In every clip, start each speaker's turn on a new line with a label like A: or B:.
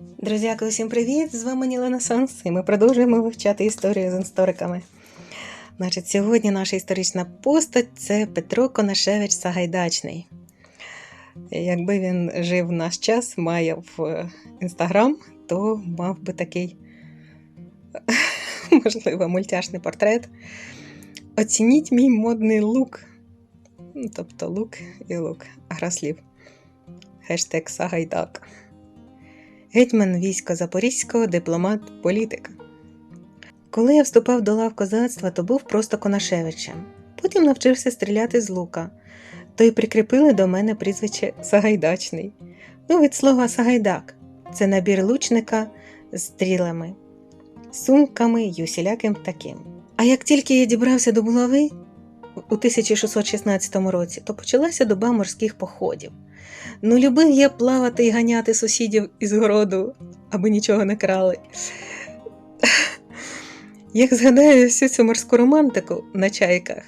A: Друзяки, усім привіт! З вами Нілена Санс, і ми продовжуємо вивчати історію з істориками. Значить, сьогодні наша історична постать це Петро Конашевич Сагайдачний. Якби він жив в наш час, має в інстаграм, то мав би такий, можливо, мультяшний портрет. Оцініть мій модний лук. Ну, Тобто лук і лук. Гра слів. Хештег Сагайдак. Гетьман війська Запорізького, дипломат, політик. Коли я вступав до лав козацтва, то був просто Конашевичем. Потім навчився стріляти з лука, то й прикріпили до мене прізвище Сагайдачний. Ну, від слова Сагайдак це набір лучника з стрілами, сумками й усіляким таким. А як тільки я дібрався до булави у 1616 році, то почалася доба морських походів. Ну, любив я плавати і ганяти сусідів із городу, аби нічого не крали. Як згадаю всю цю морську романтику на чайках.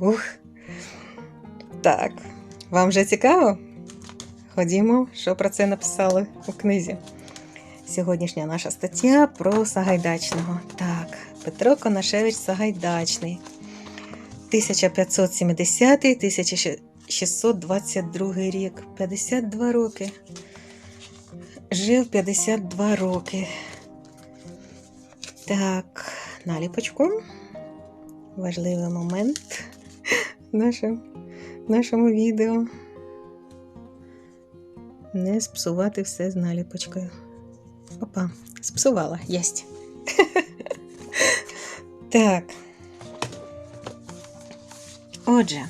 A: Ух. Так, вам вже цікаво? Ходімо, що про це написали у книзі. Сьогоднішня наша стаття про Сагайдачного. Так, Петро Конашевич Сагайдачний. 1570 1622 рік. 52 роки. Жив 52 роки. Так, наліпочку. Важливий момент в нашому, нашому відео. Не спсувати все з наліпочкою. Опа, спсувала, єсть. Так. Отже,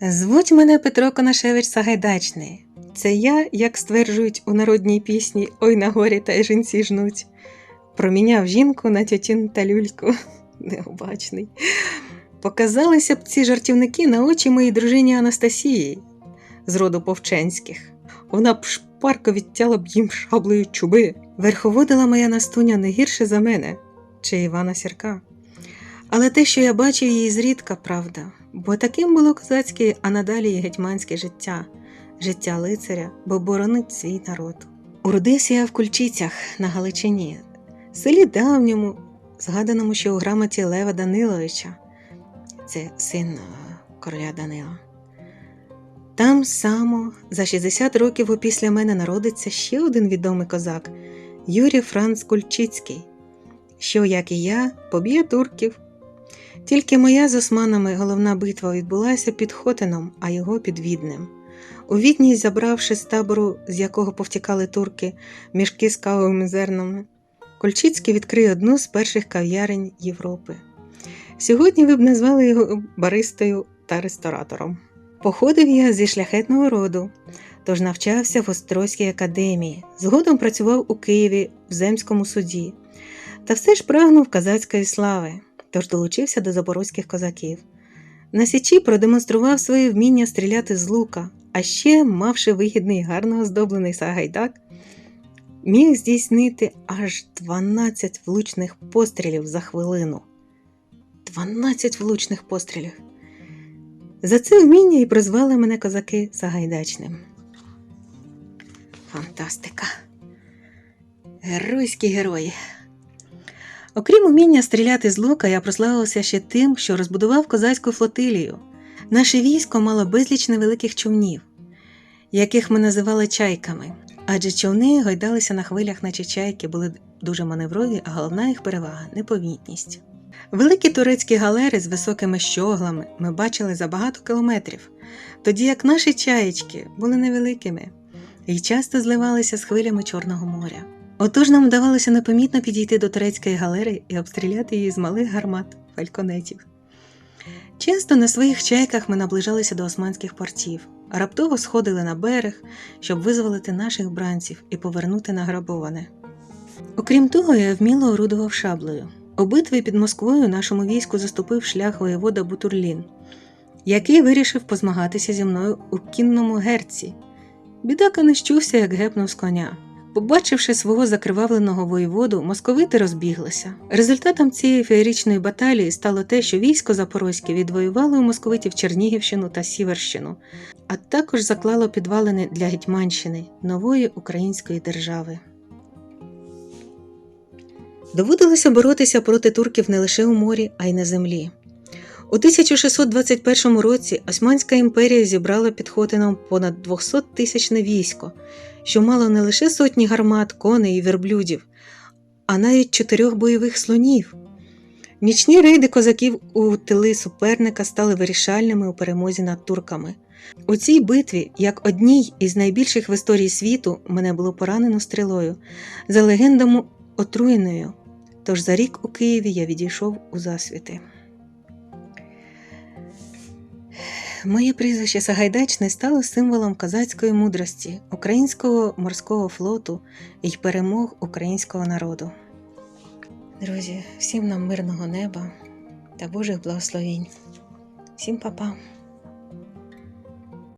A: звуть мене Петро Конашевич Сагайдачний. Це я, як стверджують у народній пісні Ой на горі та й жінці жнуть. Проміняв жінку на тютюн та люльку. Необачний. Показалися б ці жартівники на очі моїй дружині Анастасії з роду Повченських. Вона б шпарко відтяла б їм шаблею чуби. Верховодила моя Настуня не гірше за мене чи Івана Сірка. Але те, що я бачив її зрідка, правда, бо таким було козацьке, а надалі гетьманське життя, життя лицаря, бо боронить свій народ. Уродився я в Кульчицях на Галичині, селі давньому, згаданому ще у грамоті Лева Даниловича, це син е, короля Данила. Там само за 60 років опісля мене народиться ще один відомий козак Юрій Франц Кульчицький, що, як і я, поб'є турків. Тільки моя з османами головна битва відбулася під Хотином, а його під Віднем. У Відні, забравши з табору, з якого повтікали турки, мішки з кавовими зернами, Кольчицький відкрив одну з перших кав'ярень Європи. Сьогодні ви б назвали його баристою та ресторатором. Походив я зі шляхетного роду, тож навчався в Острозькій академії, згодом працював у Києві в Земському суді, та все ж прагнув казацької слави, тож долучився до запорозьких козаків. На Січі продемонстрував своє вміння стріляти з лука, а ще, мавши вигідний гарно оздоблений сагайдак, міг здійснити аж 12 влучних пострілів за хвилину. 12 влучних пострілів. За це вміння і прозвали мене козаки Сагайдачним. Фантастика. Геройські герої. Окрім уміння стріляти з лука, я прославився ще тим, що розбудував козацьку флотилію. Наше військо мало безліч невеликих човнів, яких ми називали чайками, адже човни гойдалися на хвилях, наче чайки, були дуже маневрові, а головна їх перевага непомітність. Великі турецькі галери з високими щоглами ми бачили за багато кілометрів, тоді як наші чаєчки були невеликими і часто зливалися з хвилями Чорного моря. Отож нам вдавалося непомітно підійти до турецької галери і обстріляти її з малих гармат фальконетів. Часто на своїх чайках ми наближалися до османських портів, а раптово сходили на берег, щоб визволити наших бранців і повернути награбоване. Окрім того, я вміло орудував шаблею. У битві під Москвою нашому війську заступив шлях воєвода Бутурлін, який вирішив позмагатися зі мною у кінному герці. Бідака не щувся, як гепнув з коня. Побачивши свого закривавленого воєводу, московити розбіглися. Результатом цієї феєричної баталії стало те, що військо Запорозьке відвоювало у московитів Чернігівщину та Сіверщину, а також заклало підвалини для Гетьманщини нової української держави. Доводилося боротися проти турків не лише у морі, а й на землі. У 1621 році Османська імперія зібрала під Хотином понад 200 тисячне військо, що мало не лише сотні гармат, коней і верблюдів, а навіть чотирьох бойових слонів. Нічні рейди козаків у тили суперника стали вирішальними у перемозі над турками. У цій битві, як одній із найбільших в історії світу, мене було поранено стрілою, за легендами отруєною. Тож за рік у Києві я відійшов у засвіти. Моє прізвище Сагайдачне стало символом козацької мудрості, українського морського флоту і перемог українського народу. Друзі, всім нам мирного неба та Божих благословінь. Всім па-па!